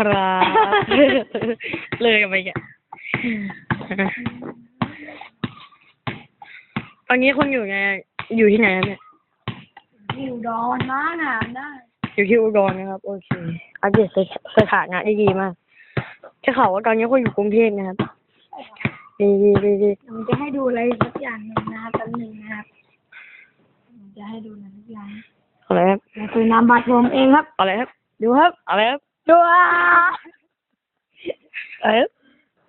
ครับ เลยกันไปแกตอนนี้คุณอยู่ไง อยู่ที่ไหนครับเนี่ย อยู่ดอนมากถามได้อยู่ที่อุดรนะครับ โอเค อัปเดตสถสถานะได้ดีมากจะข่าวว่าตอนนี้คุณอยู่กรุงเทพนะครับ ดีดีดีดีผมจะให้ดูอะไรสักอย่างหนึ่งนะครับแป๊บหนึงนะครับผมจะให้ดูอะไรสักอย่างเอาอะไรครับนี่คือน้ำบัตรผมเองครับเอาอะไรครับ ดูครับเอาอะไรครับ ดูอะเอาอะไรครับ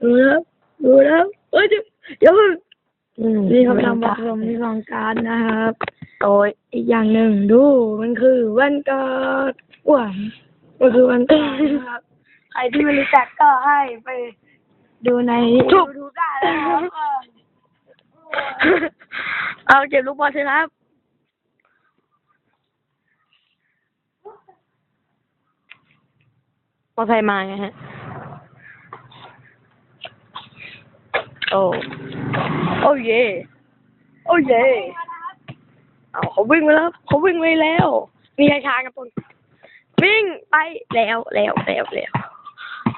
ดูครับดูครับเอ้ยเดี๋ยวเดี๋ยวอืมนี่ครับน้ำบัตรผมที่ของการดนะครับโอ้ยอีกอย่างหนึ่งดู มันคือแว่นเกิดอ้วนมันคือแว่นเกิดนะครับ ใครที่ไม่รู้จักก็ให้ไปดูในยูทูบได้เลยนะครับเออเอาเก็บลูกบอลสิครับ อไซค์มาไงฮะ โอ้ โอ้เย่โอ้เย่เอาเขาวิ่งไปแล้วครับเขาวิ่งไปแล้ว มีชายชากับปนวิ่งไปแล้วแล้วแล้วแล้ว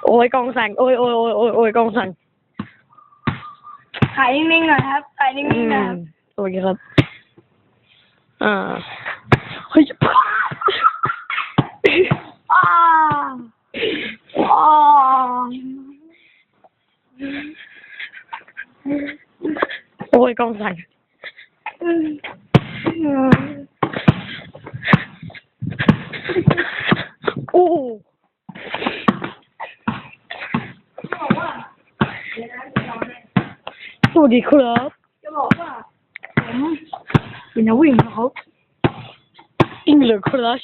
โอ้ยกองสั่นโอ้ยโอ้ยโอ้ยโอ้ยโอ้ยกองสั่นถ่ายนิ่งๆหน่อยครับถ่ายนิ่อืงมๆนะครับโอเคครับ อ่าเฮ้ยอ้าอ้า โอ้ยกองสั่นอืมอืมโอ้สวัสดีครับ จะบอกว่าผมเป็นนักวิ่งนะครับอิงเหลือครัช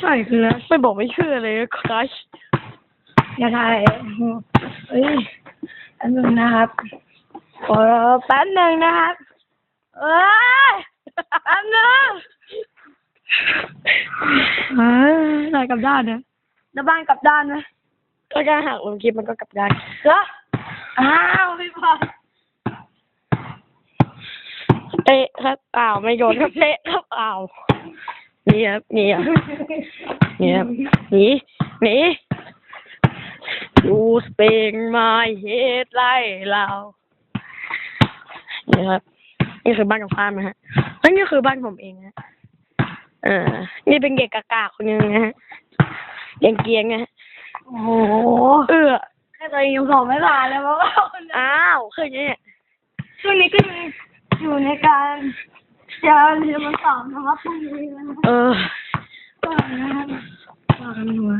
ใช่คือแล้วไม่บอกไม่เชื่อเลยครัช อย่าถ่ายเอ้ยอันหนึ่งนะครับขอแป๊บหนึ่งนะครับเอ้ยแป๊บหนึงเอ้ยถ่ายกลับด้านเนี่ยแล้วบ้านกลับด้านไหมก็จะหักลงคลิปมันก็กลับได้เหรออ้าวพี่บอลเตะครับอ้าวไม่โยนครับเตะครับอ้าวนี่ครับนี่ครับนี่ครับหนีหนี ยูสเปงมาเฮดไล่เรานี่ครับ นี่คือบ้านของข้ามนะฮะแล้วนี่คือบ้านผมเองนะฮะเออนี่เป็นเด็กกากาคนหนึงนะฮะเกียงเกียงๆนะฮะโอ้โหเออแค่ตัวเองยังสอบไม่ผ่านเลยเพราะว่าอ้าวคืออย่างนี้ช่วงนี้ก็ยังอยู่ในการจะเรียนมาสอบนะครับพรุ่งนี้นะครับเออก็นะครับว่ากันหัว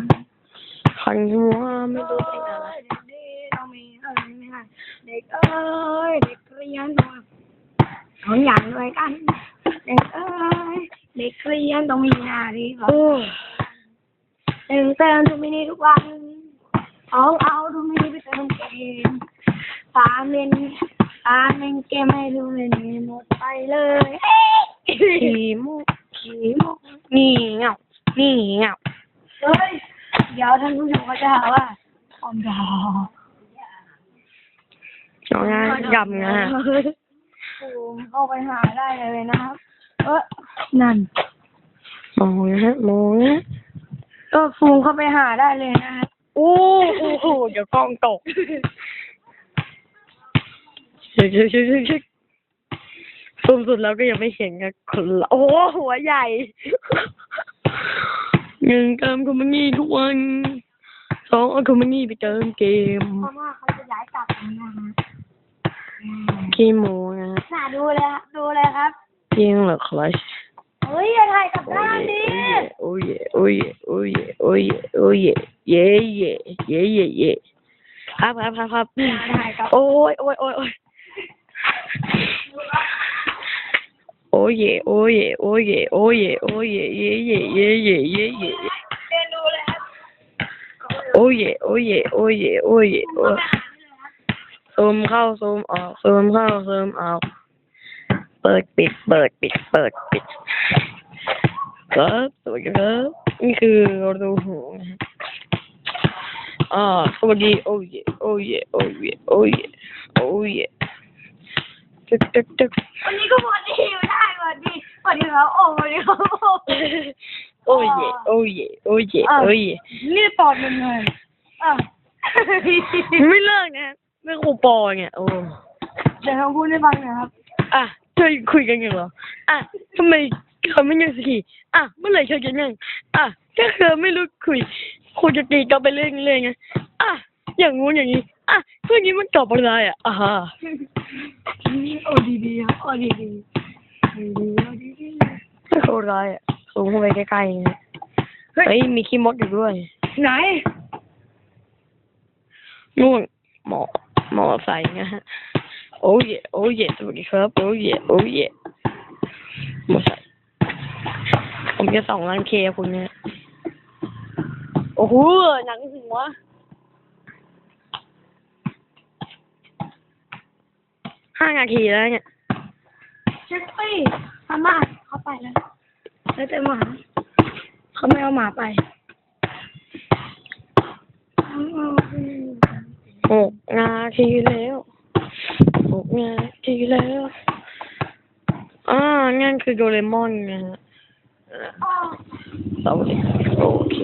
ขันหัวไม่รู้เป็นอะไรเด็กดีต้องมีเอ้ยไม่ใช่เด็กเอ้ยเด็กเรียนตัวสองอย่างด้วยกัน เด็กเอ้ยเด็กเรียนต้องมีหน้าที่แบบโอ้หนึ่งเติมทุกมินิทุกวันสองเอาทุกมินิไปเติมเกมสามเล่นสามเล่นเกมให้ทุกมินิหมดไปเลยเฮ้ยขี่มุกขี่มุกนี่เงานี่เงาเฮ้ย เดี๋ยวท่านผู้ชมก็จะหาว่าออมดอกเอางานยำนะฮะซูมเข้าไปหาได้เลยนะครับ เออนั่นมองนะฮะมองนะก็ฟูมเข้าไปหาได้เลยนะครับโอ้โหเดี๋ยวกล้องตกชิคชิคชิคชิคชิคซูมสุดแล้วก็ยังไม่เห็นกันคนละโอ้โหหัวใหญ่ หนึ่งเติมคอมมานี่ทุกวันสองเอาคอมมานี่ไปเติมเกมเพราะว่าเขาจะย้ายกลับนะฮะขี้โมนะฮะน่าดูเลยครับดูเลยครับจริงเหรอคลัชเฮ้ยอย่าถ่ายกลับโอ้ด้านยดิโอ้ยโอ้ยโอ้ยโอ้ยโอ้ยเย่เย่เย่เย่เย่ครับครับครับครับ อย่าถ่ายกลับโอ้ยโอ้ยโอ้ยโอ้ย โอ้ยโอ้ยโอ้ยโอ้ยโอ้ยเย่เย่เย่เย่เย่เย่เย่เรียนดูเลยครับโอ้ยโอ้ยโอ้ยโอ้ยโอ้ยซูมเข้าซูมออกซูมเข้าซูมออก เปิดปิดเปิดปิดเปิดปิดครับสวัสดีครับ นี่คือรูหูนะฮะอ่าสวัสดีโอ้ยโอ้ยโอ้ยโอ้ยโอ้ย ตึกตึกตึกวันนี้ก็หมดดีไม่ได้หมดดีหมดดีครับโอ้หมดดีครับโอ้โอ้ยโอ้ยโอ้ยโอ้ยนี่ปอดมันเลยอะไม่เลิกนะไม่ครูปอไงโอ้เดี๋ยวเราพูดให้ฟังหน่อยครับอะเธอคุยกันยังเหรออะทำไมเขาไม่ยังสักทีอะเมื่อไหร่เธอจะยังอะถ้าเธอไม่รู้คุยครูจะตีกันไปเรื่อยๆไงอะอย่างงู้นอย่างนี้อะเรื่อนี้มันตอบอะไรอะอ่าฮะ โอ้ดีๆครับโอ้ดีๆดีๆโอ้ดีไม่โคตรร้ายอะสูงเข้าไปใกล้ๆไงเฮ้ยมีขี้มดอยู่ด้วยๆไหน นู่นหมอหมอใส่นะฮะโอ้ยโอ้ยสวัสดีครับโอ้ยโอ้ยหมอใส่ผมจะส่องร้านเคคุณเนี่ยโอ้โหหนังหัว ห้านาทีแล้วเนี่ยเช็คปี้ทำบ้านเขาไปแล้วแล้วแต่หมาเขาไม่เอาหมาไปหกนาทีแล้วหกนาทีแล้วอ่างั้นคือโดเรมอนนะฮะอ่าสวัสดีโอเค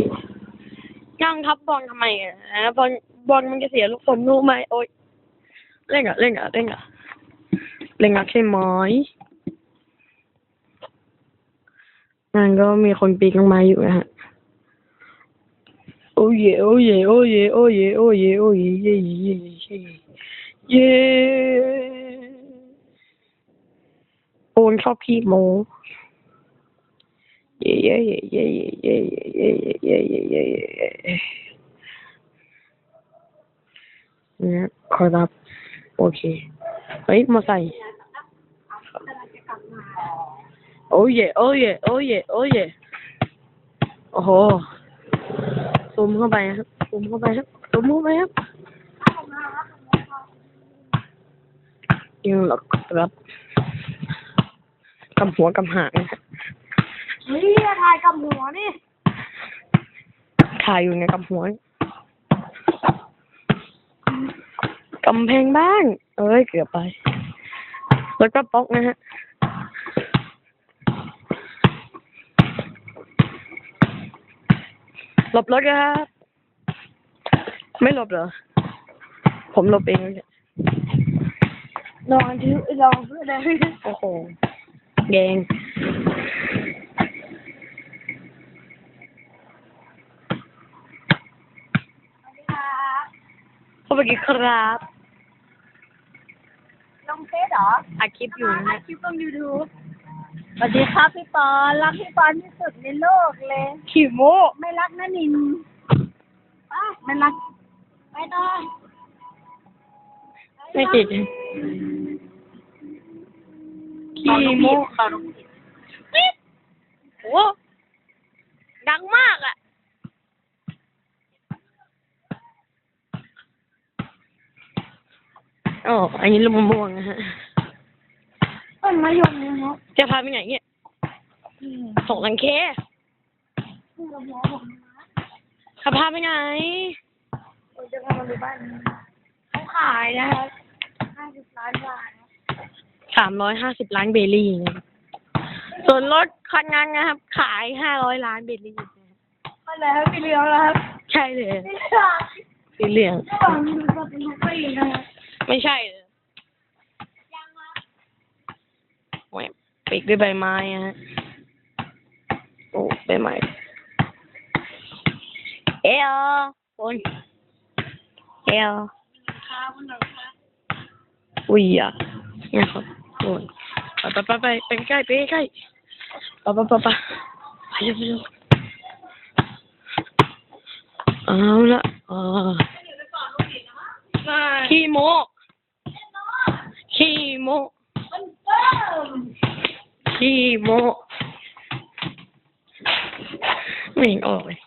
ยังทับบอลทำไมอะบอลบอลมันจะเสียลูกผมรู้ไหมโอ๊ยเล่นอะเล่นอะเล่นอะ เล่นอะใช่ไหมงั้นก็มีคนปีนลงมาอยู่นะฮะ โอ้เยโอ้เยโอ้เยโอ้เยโอ้เยโอ้เยเย่เย่เย่เย่โอนชอบขี้โมเย่เย่เย่เย่เย่เย่เย่เย่เย่เย่เย่เย่เนี่ยขอรับ โอเค เฮ้ย มาใส่ โอ้เยโอ้เยโอ้เยโอ้เยโอ้โหซูมเข้าไปครับซูมเข้าไปครับซูมเข้าไปครับยังหลอกครับกำหัวกำหางนะครับเฮ้ยถ่ายกับหัวนี่ถ่ายอยู่ในกำหัวกำแพงบ้าน เอ้ย เกือบไป แล้วก็ป๊อกนะฮะหลบรถครับ ไม่หลบเหรอ ผมหลบเองเลยลองที่ลองเพื่อได้โอ้โหแดงสวัสดีครับ ลงเฟซเหรออาคลิปอยู่นะถ่าฮะยคลิปลงยูทูบสวัสดีครับพี่ปอนรักพี่ปอนที่สุดในโลกเลยขี่โมไม่รักนะนินอะไม่รักไปต่อไม่ติดขี่โมโอ้ดังมากอะ อ๋อ อันนี้ลมม่วงนะฮะต้นมะยมเนี่ยครับจะพาไปไหนเนี่ยอืมส่งลังเคพูดกับหัวผมนะจะพาไปไหนผมจะพามาดูบ้านนี้เขาขายนะครับห้าสิบล้านบาทนะสามร้อยห้าสิบล้านเบลลี่นะครับส่วนรถคันนั้นนะครับ ขายห้าร้อยล้านเบลลี่นะครับอะไรครับพี่เลี้ยงแล้วครับ ใช่เลยไม่ใช่สีเหลืองก่อนดูจะเป็นทุกปีนะครับ ไม่ใช่เลยโอ้ยปิดด้วยใบไม้อะฮะ โอ้ใบไม้ เอลคนเอลค้าวันหลังค้าอุ้ยอะเนี่ยครับโอ้ยไปไปไปไปใกล้ไปใกล้ไปไปไปไปไปเร็วไปเร็วเอาละอ่าขี้โม ขี้โมขี้โมไม่เห็นออกเลย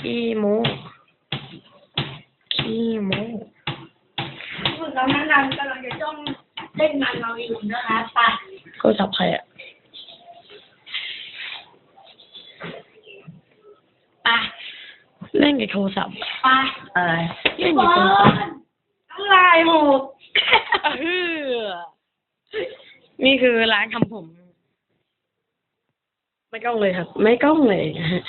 ขี้โมขี้โมส่วนเรานั่งนันกำลังจะจ้องเล่นงานเราอยู่นะคะไปโทรศัพท์ใครอะไปเล่นกับโทรศัพท์ไปอะไรเล่นบกับอโทรศัพท์ ลอะไรหกเออนี่คือร้านทำผม ไม่ต้องเลยครับ ไม่ต้องเลยนะฮะ